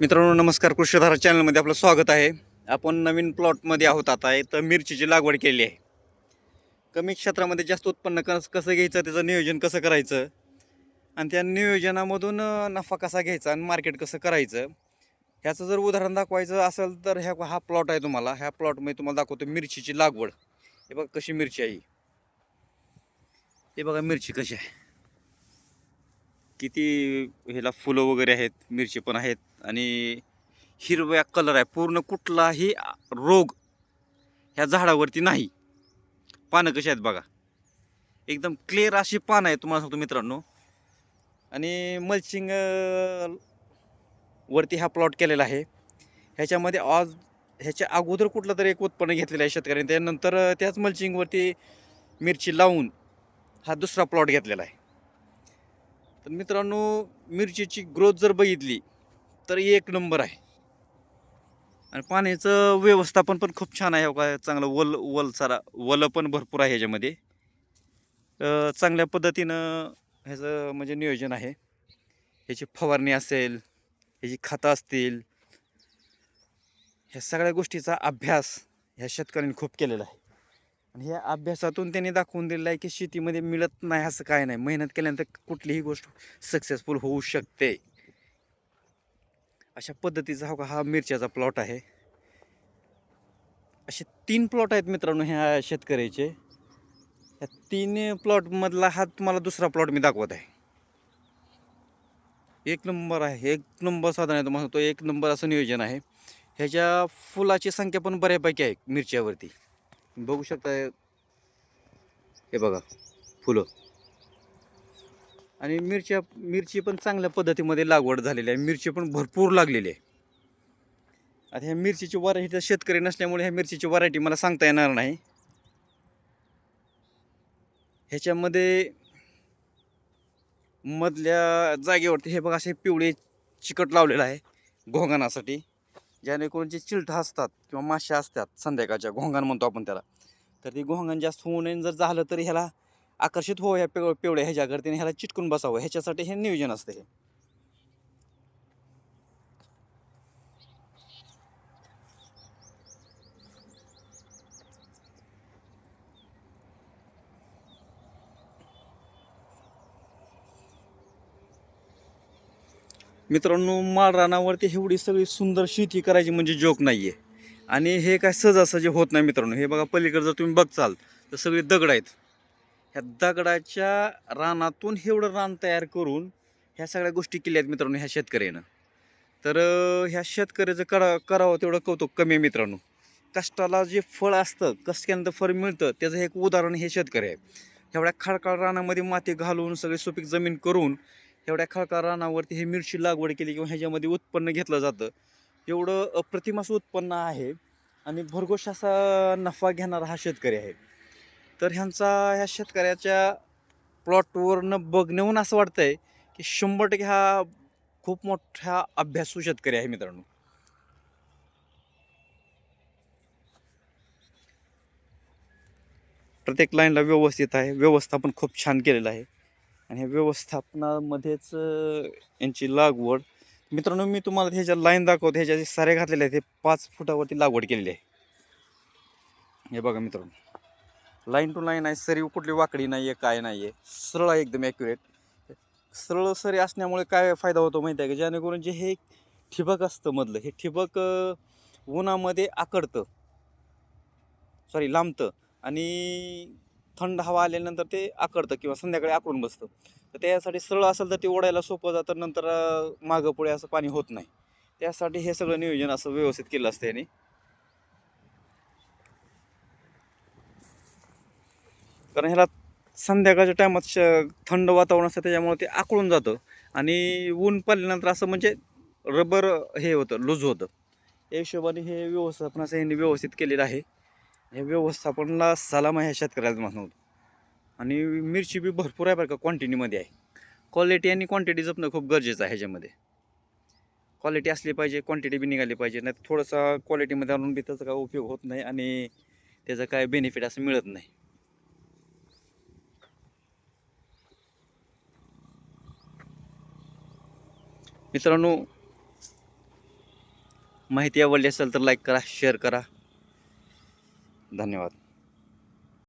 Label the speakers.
Speaker 1: मित्रांनो नमस्कार. कृषीधारा चॅनलमध्ये आपलं स्वागत आहे. आपण नवीन प्लॉटमध्ये आहोत आता. तर मिरचीची लागवड केली आहे. कमी क्षेत्रामध्ये जास्त उत्पन्न कस कसं घ्यायचं? त्याचं नियोजन कसं करायचं? आणि त्या नियोजनामधून नफा कसा घ्यायचा आणि मार्केट कसं करायचं? ह्याचं जर उदाहरण दाखवायचं असेल तर ह्या हा प्लॉट आहे तुम्हाला. ह्या प्लॉटमध्ये तुम्हाला दाखवतो मिरचीची लागवड. हे बघा कशी मिरची आहे हे बघा मिरची कशी आहे. किती ह्याला फुलं वगैरे आहेत मिरची पण आहेत. आणि हिरव्या कलर आहे. पूर्ण कुठलाही रोग ह्या झाडावरती नाही. पानं कशी आहेत बघा. एकदम क्लिअर अशी पानं आहे तुम्हाला सांगतो मित्रांनो. आणि मल्चिंग वरती हा प्लॉट केलेला आहे. ह्याच्यामध्ये आज ह्याच्या अगोदर कुठलं तरी एक उत्पन्न घेतलेलं आहे शेतकऱ्यांनी. त्यानंतर त्याच मल्चिंगवरती मिरची लावून हा दुसरा प्लॉट घेतलेला आहे. तर मित्रांनो मिरचीची ग्रोथ जर बघितली तर एक नंबर आहे. आणि पाण्याचं व्यवस्थापन पण खूप छान आहे हो का काय चांगलं वल वल सारा वलं पण भरपूर आहे ह्याच्यामध्ये. चांगल्या पद्धतीनं ह्याचं म्हणजे नियोजन आहे. ह्याची फवारणी असेल ह्याची खतं असतील ह्या सगळ्या गोष्टीचा अभ्यास ह्या शेतकऱ्यांनी खूप केलेला आहे. आणि ह्या अभ्यासातून त्यांनी दाखवून दिलेलं आहे की शेतीमध्ये मिळत नाही असं काय नाही. मेहनत केल्यानंतर कुठलीही गोष्ट सक्सेसफुल होऊ शकते. अशा पद्धतीचा हा हा मिरच्याचा प्लॉट आहे. असे तीन प्लॉट आहेत मित्रांनो ह्या शेतकऱ्याचे. ह्या तीन प्लॉटमधला हा तुम्हाला दुसरा प्लॉट मी दाखवत आहे. एक नंबर आहे एक नंबर साधन आहे तुम्हाला सांगतो एक नंबर असं नियोजन आहे. ह्याच्या फुलाची संख्या पण बऱ्यापैकी आहे मिरच्यावरती. बघू शकता हे बघा फुलं. आणि मिरच्या मिरची पण चांगल्या पद्धतीमध्ये लागवड झालेली आहे. मिरची पण भरपूर लागलेली आहे. आता ह्या मिरचीची वरायटी तर शेतकरी नसल्यामुळे ह्या मिरचीची वरायटी मला सांगता येणार नाही. ह्याच्यामध्ये मधल्या जागेवरती हे बघा असे पिवळे चिकट लावलेलं आहे घोंगणासाठी जेणेकरून जे चिलठा असतात किंवा माश्या असतात संध्याकाळच्या घोंगण म्हणतो आपण त्याला तर ती घोंगण जास्त होऊ नये जर झालं तर ह्याला आकर्षित हो ह्या पिवळ्या पिवळ्या ह्याच्याकडे ह्याला चिटकून बसावं. ह्याच्यासाठी हे नियोजन असतं हे. मित्रांनो माळ रानावरती एवढी सगळी सुंदर शेती करायची म्हणजे जोक नाही आहे आणि हे काय सहजासहजी होत नाही मित्रांनो. हे बघा पलीकडे जर तुम्ही बघचाल तर सगळे दगड आहेत. ह्या दगडाच्या रानातून एवढं रान तयार करून ह्या सगळ्या गोष्टी केल्या आहेत मित्रांनो ह्या शेतकऱ्यानं. तर ह्या शेतकऱ्याचं करा करावं तेवढं कौतुक कमी आहे मित्रांनो. कष्टाला जे फळ असतं कसक्यानंतर फळ मिळतं त्याचं एक उदाहरण हे शेतकरी आहे एवढ्या खडकाळ रानामध्ये माती घालून सगळी सुपीक जमीन करून एवढ्या खडकाळ रानावरती हे मिरची लागवड केली किंवा ह्याच्यामध्ये उत्पन्न घेतलं जातं. एवढं अप्रतिमाचं उत्पन्न आहे आणि भरघोष असा नफा घेणारा हा शेतकरी आहे. तर ह्यांचा ह्या शेतकऱ्याच्या प्लॉटवरनं बघण्याहून असं वाटतंय की शंभर टक्के हा खूप मोठा अभ्यासू शेतकरी आहे मित्रांनो. प्रत्येक लाईनला व्यवस्थित आहे व्यवस्थापन खूप छान केलेलं आहे. आणि ह्या व्यवस्थापनामध्येच यांची लागवड मित्रांनो मी तुम्हाला ह्याच्या लाईन दाखवतो ह्याच्या जे सारे घातलेले आहेत ते पाच फुटावरती लागवड केलेली आहे. हे बघा मित्रांनो. लाईन टू लाईन आहे सरी कुठली वाकडी नाही आहे काय नाही आहे सरळ आहे एकदम ॲक्युरेट सरळ सरी असल्यामुळे काय फायदा होतो माहिती आहे का? जेणेकरून जे हे ठिबक असतं मधलं हे ठिबक उन्हामध्ये आकडतं. सॉरी लांबतं. आणि थंड हवा आल्यानंतर ते आकडतं किंवा संध्याकाळी आकडून बसतं. तर त्यासाठी सरळ असेल तर ते ओढायला सोपं जातं नंतर मागं पुढे असं पाणी होत नाही. त्यासाठी हे सगळं नियोजन असं व्यवस्थित केलं असतं याने. कारण ह्याला संध्याकाळच्या टायमात श थंड वातावरण असतं त्याच्यामुळे ते आकळून जातं. आणि ऊन पडल्यानंतर असं म्हणजे रबर हे होतं लूज होतं. या हिशोबाने हे व्यवस्थापनाचं ह्यांनी व्यवस्थित केलेलं आहे. हे व्यवस्थापनाला सलाम आहे ह्या शेतकऱ्याला म्हणून आणि मिरची बी भरपूर आहे बरं का क्वांटिटीमध्ये आहे. क्वालिटी आणि क्वांटिटी जपणं खूप गरजेचं आहे ह्याच्यामध्ये. क्वालिटी असली पाहिजे क्वांटिटी बी निघाली पाहिजे नाही थोडंसं क्वालिटीमध्ये आणून बी त्याचा काय उपयोग होत नाही आणि त्याचं काय बेनिफिट असं मिळत नाही. मित्रांनो माहिती आवडली असेल तर लाईक करा शेअर करा. धन्यवाद.